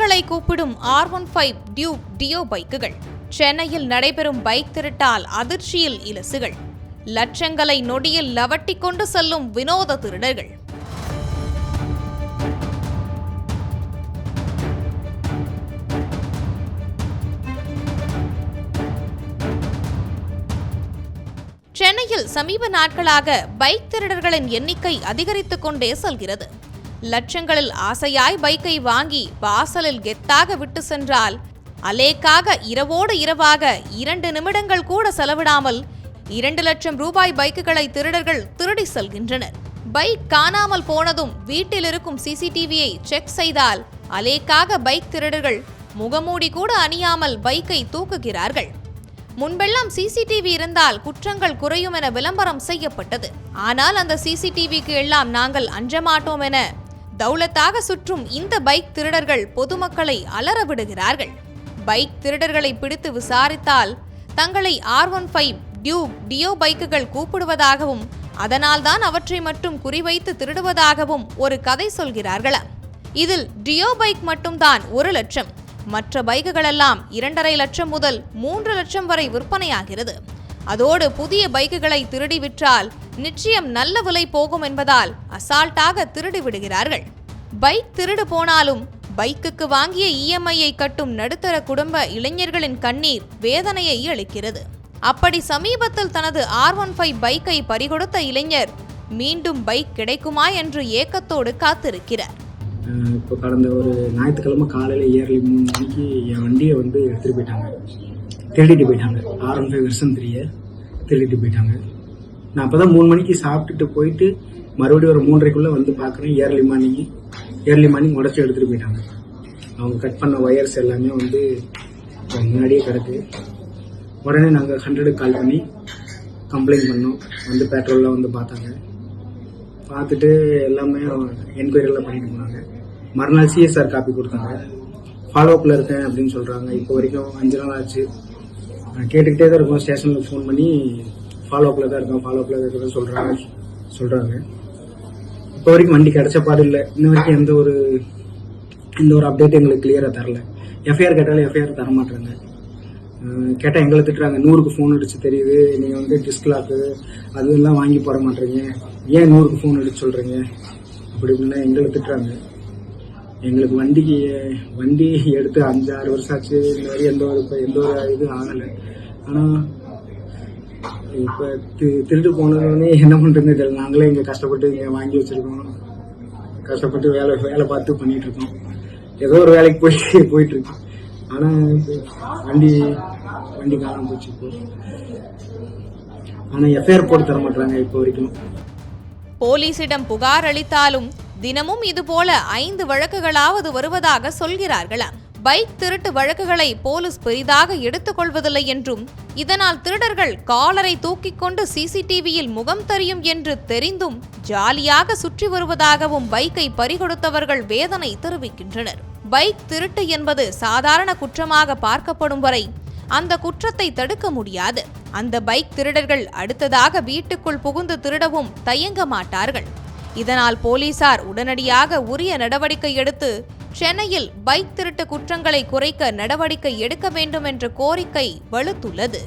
திருடர்களை கூப்பிடும் R one five tube Dio பைக்குகள் சென்னையில் நடைபெறும் பைக் திருட்டால் அதிர்ச்சியில் இலசுகள். லட்சங்களை நொடியில் லவட்டி கொண்டு செல்லும் வினோத திருடர்கள். சென்னையில் சமீப நாட்களாக பைக் திருடர்களின் எண்ணிக்கை அதிகரித்துக் கொண்டே செல்கிறது. லட்சங்களில் ஆசையாய் பைக்கை வாங்கி வாசலில் கெத்தாக விட்டு சென்றால் அலேக்காக இரவோடு இரவாக இரண்டு நிமிடங்கள் கூட செலவிடாமல் இரண்டு லட்சம் ரூபாய் பைக்குகளை திருடர்கள் திருடி செல்கின்றனர். பைக் காணாமல் போனதும் வீட்டில் இருக்கும் சிசிடிவியை செக் செய்தால் அலேக்காக பைக் திருடர்கள் முகமூடி கூட அணியாமல் பைக்கை தூக்குகிறார்கள். முன்பெல்லாம் சிசிடிவி இருந்தால் குற்றங்கள் குறையும் என விளம்பரம் செய்யப்பட்டது. ஆனால் அந்த சிசிடிவிக்கு எல்லாம் நாங்கள் அஞ்ச மாட்டோம் என தௌலத்தாக சுற்றும் இந்த பைக் திருடர்கள் பொதுமக்களை அலற விடுகிறார்கள். பைக் திருடர்களை பிடித்து விசாரித்தால் தங்களை R one five tube Dio பைக்குகள் கூப்பிடுவதாகவும் அதனால்தான் அவற்றை மட்டும் குறிவைத்து திருடுவதாகவும் ஒரு கதை சொல்கிறார்களா. இதில் டியோ பைக் மட்டும்தான் ஒரு லட்சம். மற்ற பைக்குகளெல்லாம் இரண்டரை லட்சம் முதல் மூன்று லட்சம் வரை விற்பனையாகிறது. அதோடு புதிய பைக்குகளை திருடி விற்றால் நிச்சயம் நல்ல விலை போகும் என்பதால் அசால்ட்டாக திருடி விடுகிறார்கள். பைக் திருடு போனாலும் பைக்குக்கு வாங்கிய இஎம்ஐயை கட்டும் நடுத்தர குடும்ப இளைஞர்களின் கண்ணீர் வேதனையை அளிக்கிறது அப்படி சமீபத்தில் தனது ஆர் ஒன் ஃபைவ் பைக்கை பறிகொடுத்த இளைஞர் மீண்டும் பைக் கிடைக்குமா என்று ஏக்கத்தோடு காத்திருக்கிறார். இப்போ கடந்த ஒரு ஞாயிற்றுக்கிழமை காலையில் இயர்லி மூணு மணிக்கு என் வண்டியை வந்து எடுத்துகிட்டு போயிட்டாங்க. திருடிட்டு போயிட்டாங்க. ஆர் ஒன் ஃபைவ் வருஷம் த்ரீயை திருடிட்டு போயிட்டாங்க. நான் அப்போ தான் மூணு மணிக்கு சாப்பிட்டுட்டு போயிட்டு மறுபடியும் ஒரு மூன்றரைக்குள்ளே வந்து பார்க்குறேன். இயர்லி மார்னிங் இயர்லி மார்னிங் உடச்சி எடுத்துகிட்டு போயிட்டாங்க. அவங்க கட் பண்ண ஒயர்ஸ் எல்லாமே வந்து முன்னாடியே கிடக்கு. உடனே நாங்கள் ஹண்ட்ரடுக்கு கால் பண்ணி கம்ப்ளைண்ட் பண்ணோம். வந்து பெட்ரோல்லாம் வந்து பார்த்தாங்க. பார்த்துட்டு எல்லாமே என்கொயரிலாம் பண்ணிட்டு போனாங்க மறுநாள் சிஎஸ்ஆர் காப்பி கொடுத்தாங்க. ஃபாலோஅப்பில் இருக்கேன் அப்படின்னு சொல்கிறாங்க இப்போ வரைக்கும் அஞ்சு நாள் ஆச்சு. கேட்டுக்கிட்டே தான் இருக்கோம். ஸ்டேஷனில் ஃபோன் பண்ணி ஃபாலோஅப்பில் தான் இருக்கோம். ஃபாலோஅப்பில் தான் இருக்கோம் சொல்கிறாங்க சொல்கிறாங்க இப்போ வரைக்கும் வண்டி கிடைச்ச பாடு இல்லை. இன்ன வரைக்கும் எந்த ஒரு எந்த ஒரு அப்டேட் எங்களுக்கு கிளியராக தரல. எஃப்ஐஆர் கேட்டாலும் எஃப்ஐஆர் தர மாட்டாங்க கேட்டால் எங்களை திட்டுறாங்க. நூறுக்கு ஃபோன் அடிச்சு தெரியுது. நீங்கள் வந்து டிஸ்க்லாக்கு அதெல்லாம் வாங்கி போட மாட்டீங்க. ஏன் நூறுக்கு ஃபோன் அடிச்சு சொல்கிறீங்க அப்படி இப்படின்னா எங்களை திட்டுறாங்க. எங்களுக்கு வண்டிக்கு வண்டி எடுத்து அஞ்சு ஆறு வருஷம் ஆச்சு இந்த மாதிரி எந்த ஒரு இப்போ எந்த ஒரு இது ஆகலை. ஆனால் இப்போ திருட்டு போனதுன்னே என்ன பண்ணுறதுன்னு தெரியல. நாங்களே இங்கே கஷ்டப்பட்டு இங்கே வாங்கி வச்சுருக்கோம். கஷ்டப்பட்டு வேலை வேலை பார்த்து பண்ணிகிட்ருக்கோம் ஏதோ ஒரு வேலைக்கு போயிட்டு போயிட்டுருக்கு ஆனால் வண்டி வண்டி காலம் போச்சு இப்போ. ஆனால் எஃப்ஐஆர் போட்டு தர மாட்டாங்க இப்போ வரைக்கும். போலீசிடம் புகார் அளித்தாலும் தினமும் இதுபோல ஐந்து வழக்குகளாவது வருவதாக சொல்கிறார்களாம் பைக் திருட்டு வழக்குகளை போலீஸ் பெரிதாக எடுத்துக்கொள்வதில்லை என்றும் இதனால் திருடர்கள் காலரை தூக்கிக் கொண்டு சிசிடிவியில் முகம் தெரியும் என்று தெரிந்தும் ஜாலியாக சுற்றி வருவதாகவும் பைக்கை பறிகொடுத்தவர்கள் வேதனை தெரிவிக்கின்றனர். பைக் திருட்டு என்பது சாதாரண குற்றமாக பார்க்கப்படும் வரை அந்த குற்றத்தை தடுக்க முடியாது. அந்த பைக் திருடர்கள் அடுத்ததாக வீட்டுக்குள் புகுந்து திருடவும் தயங்க மாட்டார்கள். இதனால் போலீசார் உடனடியாக உரிய நடவடிக்கை எடுத்து சென்னையில் பைக் திருட்டு குற்றங்களை குறைக்க நடவடிக்கை எடுக்க வேண்டும் என்ற கோரிக்கை வலுத்துள்ளது.